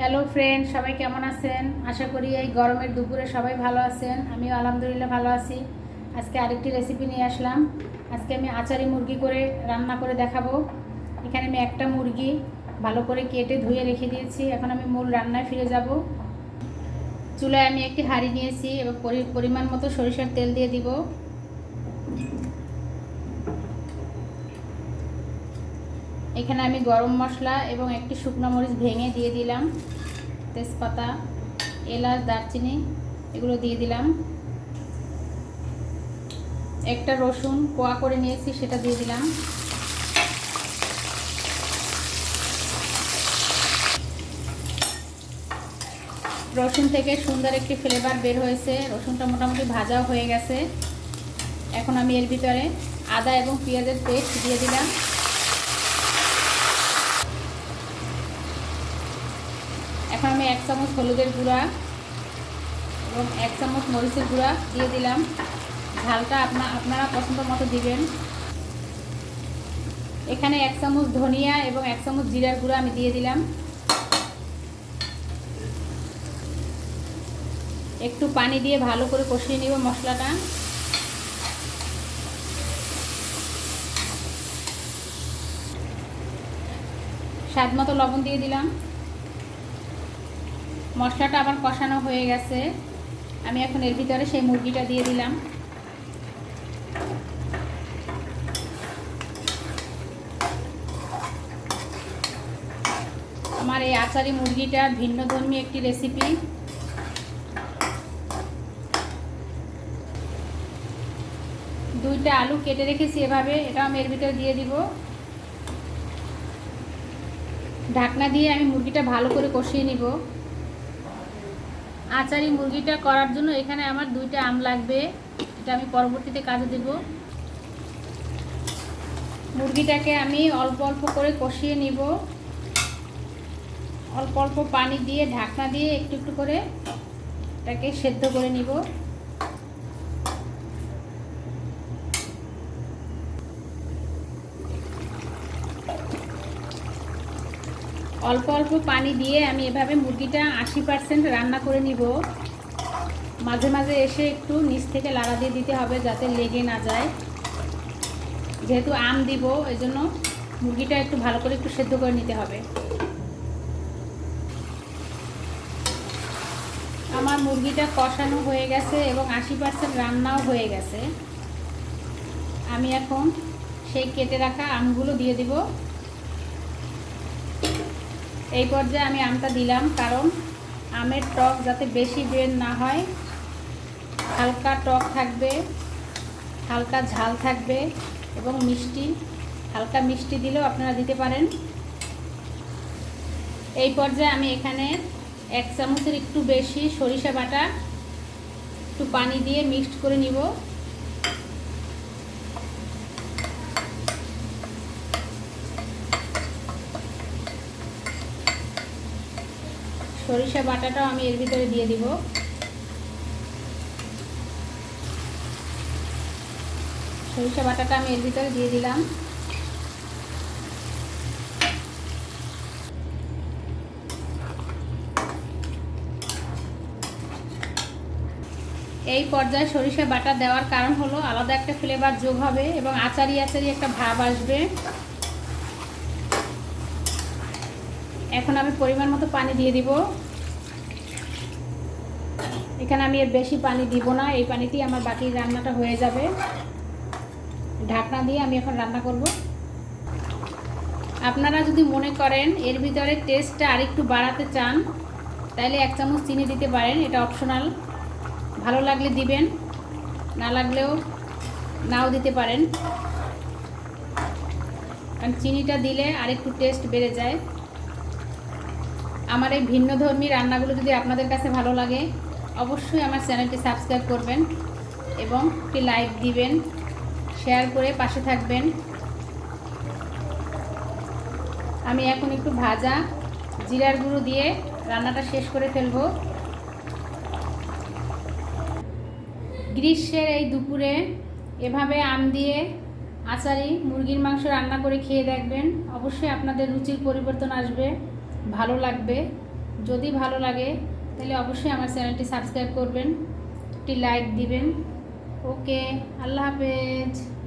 Hello friend সবাই কেমন আছেন? আশা করি এই গরমের দুপুরে সবাই ভালো আছেন। আমিও আলহামদুলিল্লাহ ভালো আছি। আজকে আরেকটি রেসিপি নিয়ে আসলাম। আজকে আমি আচারি মুরগি করে রান্না করে দেখাবো। এখানে আমি একটা মুরগি ভালো করে কেটে ধুয়ে রেখে দিয়েছি। এখন আমি মূল রান্নায় ফিরে যাব। চুলায় আমি একটি হাঁড়ি নিয়েছি এবং পরিমাণ মতো সরিষার তেল দিয়ে দিব। এখানে আমি গরম মশলা এবং একটি শুকনো মরিচ ভেঙে দিয়ে দিলাম। তেজপাতা, এলাচ, দারচিনি, এগুলো দিয়ে দিলাম। একটা রসুন কোয়া করে নিয়েছি, সেটা দিয়ে দিলাম। রসুন থেকে সুন্দর একটি ফ্লেভার বের হয়েছে। রসুনটা মোটামুটি ভাজাও হয়ে গেছে। এখন আমি এর ভিতরে আদা এবং পেঁয়াজের পেস্ট দিয়ে দিলাম। এখন আমি এক চামচ হলুদের গুঁড়া এবং এক চামচ মরিচের গুঁড়া দিয়ে দিলাম। ঝালটা আপনা আপনারা পছন্দ মতো দিবেন। এখানে এক চামচ ধনিয়া এবং এক চামচ জিরার গুঁড়া আমি দিয়ে দিলাম। একটু পানি দিয়ে ভালো করে কষিয়ে নিব মশলাটা। স্বাদ মতো লবণ দিয়ে দিলাম। মশলাটা আবার কষানো হয়ে গেছে। আমি এখন এর ভিতরে সেই মুরগিটা দিয়ে দিলাম। আমার এই আচারি মুরগিটা ভিন্ন ধর্মী একটি রেসিপি দুইটা আলু কেটে রেখেছি এভাবে এটা আমি এর ভিতরে দিয়ে দিব। ঢাকনা দিয়ে আমি মুরগিটা ভালো করে কষিয়ে নিব। আচারি মুরগিটা করার জন্য এখানে আমার দুইটা আম লাগবে। এটা আমি পরবর্তীতে কাজে দেব। মুরগিটাকে আমি অল্প অল্প করে কষিয়ে নিব। অল্প অল্প পানি দিয়ে, ঢাকনা দিয়ে একটু একটু করে এটাকে সেদ্ধ করে নিব। অল্প অল্প পানি দিয়ে আমি এভাবে মুরগিটা আশি পার্সেন্ট রান্না করে নিব। মাঝে মাঝে এসে একটু নিচ থেকে লাড়া দিয়ে দিতে হবে যাতে লেগে না যায়। যেহেতু আম দিব এই জন্য মুরগিটা একটু ভালো করে একটু সেদ্ধ করে নিতে হবে। আমার মুরগিটা কষানো হয়ে গেছে এবং আশি পার্সেন্ট রান্নাও হয়ে গেছে। আমি এখন সেই কেটে রাখা আমগুলো দিয়ে দিব। এই পর্যায়ে আমি আমটা দিলাম, কারণ আমের টক যাতে বেশি বের না হয়, হালকা টক থাকবে, হালকা ঝাল থাকবে এবং মিষ্টি, হালকা মিষ্টি দিলেও আপনারা দিতে পারেন। এই পর্যায়ে আমি এখানে এক চামচের একটু বেশি সরিষা বাটা, একটু পানি দিয়ে মিক্সড করে নিব। সরিষা বাটাটাও আমি এর ভিতরে দিয়ে দিব। সরিষা বাটাটা আমি এর ভিতরে দিয়ে দিলাম। এই পর্যায়ে সরিষা বাটা দেওয়ার কারণ হলো আলাদা একটা ফ্লেভার যোগ হবে এবং আচারি আচারি একটা ভাব আসবে। এখন আমি পরিমাণ মতো পানি দিয়ে দিব। এখানে আমি এর বেশি পানি দিব না, এই পানিতেই আমার বাকি রান্নাটা হয়ে যাবে। ঢাকনা দিয়ে আমি এখন রান্না করব। আপনারা যদি মনে করেন এর ভিতরে টেস্টটা আরেকটু বাড়াতে চান তাহলে এক চামচ চিনি দিতে পারেন, এটা অপশনাল ভালো লাগলে দিবেন, না লাগলেও নাও দিতে পারেন। কারণ চিনিটা দিলে আরেকটু টেস্ট বেড়ে যায়। আমার এই ভিন্ন ধর্মী রান্নাগুলো যদি আপনাদের কাছে ভালো লাগে, অবশ্যই আমার চ্যানেলটি সাবস্ক্রাইব করবেন এবং একটি লাইক দিবেন, শেয়ার করে পাশে থাকবেন। আমি এখন একটু ভাজা জিরার গুঁড়ো দিয়ে রান্নাটা শেষ করে ফেলব। গ্রীষ্মের এই দুপুরে এভাবে আম দিয়ে আচারি, মুরগির মাংস রান্না করে খেয়ে দেখবেন। অবশ্যই আপনাদের রুচির পরিবর্তন আসবে। ভালো লাগবে। যদি ভালো লাগে, তাহলে অবশ্যই আমার চ্যানেলটি সাবস্ক্রাইব করবেন, একটি লাইক দিবেন। ওকে, আল্লাহ হাফেজ।